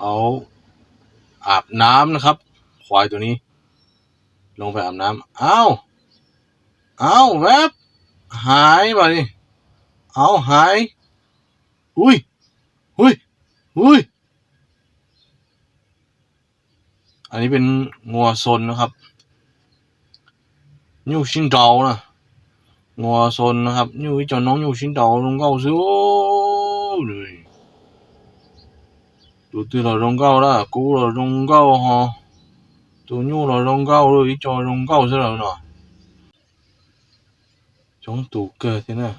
เขาอาบน้ำนะครับ ควายตัวนี้ ลงไปอาบน้ำอ้าวอ้าวแวบหายไปเอาหาย อุ้ยอุ้ยอุ้ยอันนี้เป็นงัวซนนะครับยูชินเดานะงัวซนนะครับยู一叫น้องยูชินเดาลงเก้าซิโอ้เลย ตัวตีเราลงเก้าละกูเราลงเก้าฮะตัวยูเราลงเก้าเลย一叫ลงเก้าซะแล้วเนาะจงตูเกิดที่น่ะ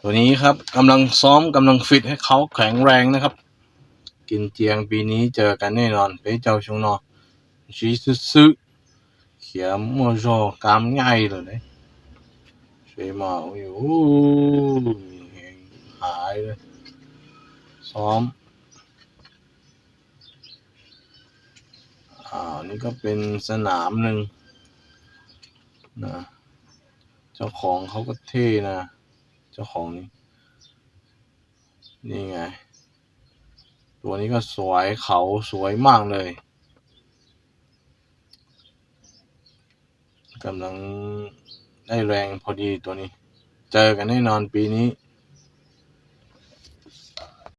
ตัวนี้ครับกำลังซ้อมกำลังฟิตให้เขาแข็งแรงนะครับ กินเจียงปีนี้เจอกันแน่นอนไปเจ้าชงนอชีซื้อเขียมมัวรอกามง่ายเลยเนี่ยสวยมากอยโอ้ยหายเลย ซ้อม อ่า นี่ก็เป็นสนามหนึ่งนะ เจ้าของเขาก็เท่นะ เจ้าของนี่ นี่ไง ตัวนี้ก็สวยเขาสวยมากเลยกำลังได้แรงพอดีตัวนี้ เจอกันแน่นอนปีนี้